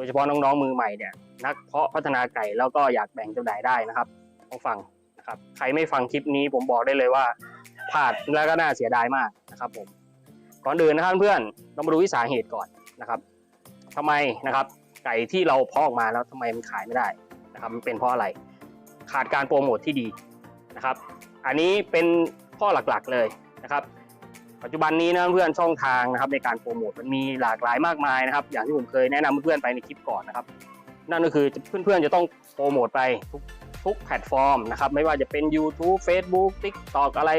ดยเฉพาะน้องๆมือใหม่เนี่ยนักเพาะพัฒนาไก่แล้วก็อยากแบ่งจำหน่ายได้นะครับต้องฟังนะครับใครไม่ฟังคลิปนี้ผมบอกได้เลยว่าพลาดแล้วก็น่าเสียดายมากนะครับผมก่อนอื่นนะครับเพื่อนเรามาดูที่สาเหตุก่อนนะครับทำไมนะครับ ไก่ที่เราเพาะออกมาแล้วทำไมมันขายไม่ได้นะครับมันเป็นเพราะอะไร ขาดการโปรโมทที่ดีนะครับ อันนี้เป็นข้อหลักๆเลยนะครับ ปัจจุบันนี้นะเพื่อนช่องทางนะครับในการโปรโมทมันมีหลากหลายมากมายนะครับ อย่างที่ผมเคยแนะนำเพื่อนๆไปในคลิปก่อนนะครับ นั่นก็คือเพื่อนๆจะต้องโปรโมทไปทุกทุกแพลตฟอร์มนะครับไม่ว่าจะเป็น YouTube Facebook TikTok อะไร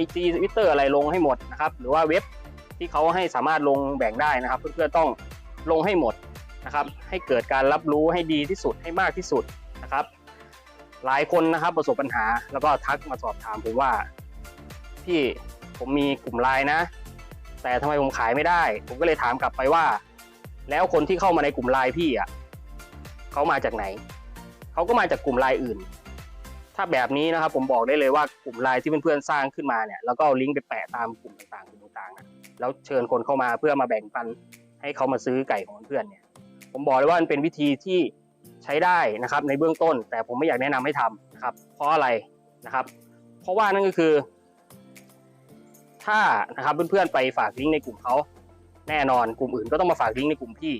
IG Twitter อะไรลงให้หมดนะครับหรือว่าเว็บที่เขาให้สามารถลงแบ่งได้นะครับ เพื่อนๆต้องลงให้หมดนะครับให้เกิดการรับรู้ให้ดีที่สุดให้มากที่สุดนะครับ หลายคนนะครับประสบปัญหาแล้วก็ทักมาสอบถามผมว่าพี่ ผมมีกลุ่มไลน์นะ แต่ทำไมผมขายไม่ได้ ผมก็เลยถามกลับไปว่า แล้วคนที่เข้ามาในกลุ่มไลน์พี่อะเขามาจากไหนเขาก็มาจากกลุ่มไลน์อื่น ถ้าแบบนี้นะครับผมบอกได้เลยว่ากลุ่มไลน์ที่เพื่อนๆสร้างขึ้นมาเนี่ยแล้วก็เอาลิงก์ไปแปะตามกลุ่มต่างๆกลุ่มต่างๆนะแล้วเชิญคนเข้ามาเพื่อมาแบ่งปันให้เขามาซื้อไก่ของเพื่อนเนี่ย ผมบอกเลยว่ามันเป็นวิธีที่ใช้ได้นะครับในเบื้องต้น แต่ผมไม่อยากแนะนำให้ทำนะครับ เพราะอะไรนะครับ เพราะว่านั่นก็คือ ถ้านะครับเพื่อนๆไปฝากลิงก์ในกลุ่มเขาแน่นอน กลุ่มอื่นก็ต้องมาฝากลิงก์ในกลุ่มพี่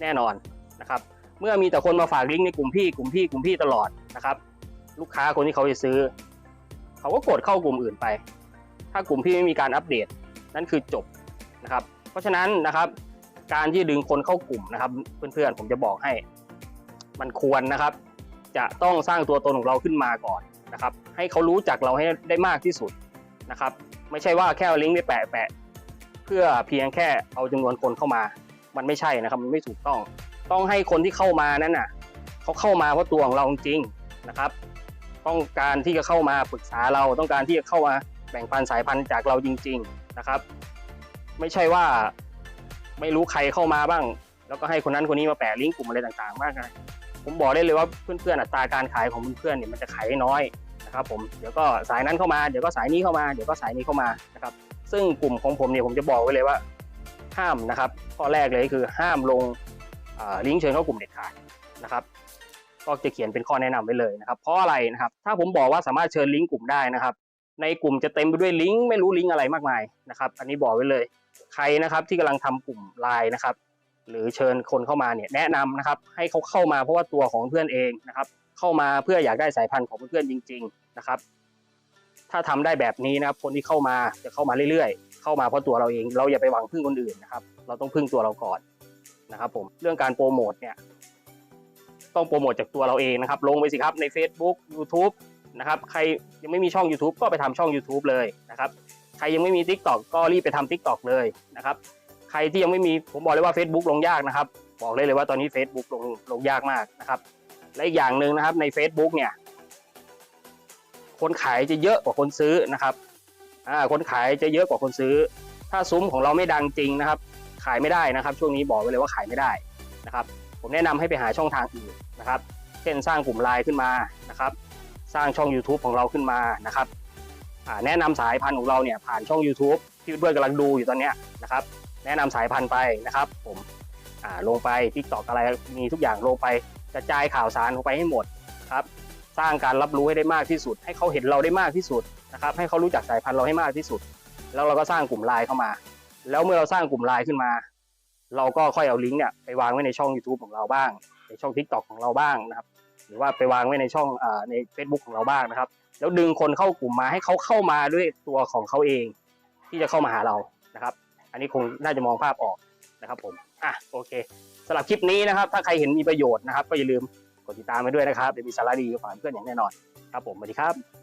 แน่นอนนะครับ เมื่อมีแต่คนมาฝากลิงก์ในกลุ่มพี่กลุ่มพี่กลุ่มพี่ตลอดนะครับ ลูกค้าคนที่เขาจะซื้อ เขาก็กดเข้ากลุ่มอื่นไป ถ้ากลุ่มพี่ไม่มีการอัปเดตนั่นคือจบนะครับ เพราะฉะนั้นนะครับการที่ดึงคนเข้ากลุ่มนะครับ เพื่อนๆผมจะบอกให้ มันควรนะครับ จะต้องสร้างตัวตนของเราขึ้นมาก่อนนะครับ ให้เขารู้จักเราให้ได้มากที่สุดนะครับ ไม่ใช่ว่าแค่เอาลิงก์ไปแปะแปะเพื่อเพียงแค่เอาจำนวนคนเข้ามา มันไม่ใช่นะครับ มันไม่ถูกต้อง ต้องให้คนที่เข้ามานั้นน่ะเขาเข้ามาเพราะตัวของเราจริงนะครับ ต้องการที่จะเข้ามาปรึกษาเราต้องการที่จะเข้ามาแบ่งปันสายพันธุ์จากเราจริง ๆนะครับ ไม่ใช่ว่าไม่รู้ใครเข้ามาบ้าง แล้วก็ให้คนนั้นคนนี้มาแปะลิงก์กลุ่มอะไรต่างๆ มากมายผมบอกได้เลยว่าเพื่อนๆอัตราการขายของเพื่อนๆเนี่ยมันจะขายได้น้อย นะครับผมเดี๋ยวก็สายนั้นเข้ามาเดี๋ยวก็สายนี้เข้ามาเดี๋ยวก็สายนี้เข้ามานะครับ ซึ่งกลุ่มของผมเนี่ยผมจะบอกไว้เลยว่าห้ามนะครับข้อแรกเลยคือห้ามลงลิงก์เชิญเข้ากลุ่มเด็ดขาดนะครับ ก็จะเขียนเป็นข้อแนะนำไว้เลยนะครับเพราะอะไรนะครับ ถ้าผมบอกว่าสามารถเชิญลิงก์กลุ่มได้นะครับ ในกลุ่มจะเต็มไปด้วยลิงก์ไม่รู้ลิงก์อะไรมากมายนะครับ อันนี้บอกไว้เลย ใครนะครับที่กำลังทำกลุ่มไลน์นะครับ หรือเชิญคนเข้ามาเนี่ยแนะนำนะครับ ให้เขาเข้ามาเพราะว่าตัวของเพื่อนเองนะครับ เข้ามาเพื่ออยากได้สายพันธุ์ของเพื่อนๆจริง ๆนะครับ ถ้าทำได้แบบนี้นะครับ คนที่เข้ามาจะเข้ามาเรื่อยๆ เข้ามาเพราะตัวเราเอง เราอย่าไปหวังพึ่งคนอื่นนะครับ เราต้องพึ่งตัวเราก่อนนะครับ ผมเรื่องการโปรโมทเนี่ย ต้องโปรโมทจากตัวเราเองนะครับ ลงไปสิครับใน Facebook YouTube นะครับใครยังไม่มีช่อง YouTube ก็ไปทำช่อง YouTube เลยนะครับใครยังไม่มี TikTok ก็รีบไปทำ TikTok เลยนะครับ ใครที่ยังไม่มีผมบอกเลยว่า Facebook ลงยากนะครับ บอกเลยเลยว่าตอนนี้ Facebook ลงลงยากมากนะครับ และอีกอย่างหนึ่งนะครับใน Facebook เนี่ย คนขายจะเยอะกว่าคนซื้อนะครับอ่าคนขายจะเยอะกว่าคนซื้อ ถ้าซุ้มของเราไม่ดังจริงนะครับ ขายไม่ได้นะครับ ช่วงนี้บอกไว้เลยว่าขายไม่ได้นะครับ ผมแนะนำให้ไปหาช่องทางอื่นนะครับ เช่นสร้างกลุ่มไลน์ขึ้นมานะครับ สร้างช่อง YouTube ของเราขึ้นมานะครับแนะนำสายพันธุ์ของเราเนี่ยผ่านช่อง YouTube ที่เพื่อนๆกำลังดูอยู่ตอนนี้นะครับ แนะนำสายพันธุ์ไปนะครับ ผมลงไป TikTok อะไรมีทุกอย่างลงไป กระจายข่าวสารลงไปให้หมดครับสร้างการรับรู้ให้ได้มากที่สุด ให้เขาเห็นเราได้มากที่สุดนะครับให้เขารู้จักสายพันธุ์เราให้มากที่สุด แล้วเราก็สร้างกลุ่มไลน์เข้ามา แล้วเมื่อเราสร้างกลุ่มไลน์ขึ้นมา เราก็ค่อยเอาลิงก์เนี่ยไปวางไว้ในช่อง YouTube ของเราบ้าง ในช่อง TikTok ของเราบ้างนะครับหรือว่าไปวางไว้ในช่องอใน Facebook ของเราบ้างนะครับ แล้วดึงคนเข้ากลุ่มมาให้เขาเข้ามาด้วยตัวของเขาเอง ที่จะเข้ามาหาเรานะครับ อันนี้คงน่าจะมองภาพออกนะครับผมอะโอเค สำหรับคลิปนี้นะครับ ถ้าใครเห็นมีประโยชน์นะครับ ก็อย่าลืมกดติดตามไปด้วยนะครับเดี๋ยวมีสาระดีฝากเพื่อนอย่างแน่นอน ครับผมสวัสดีครับ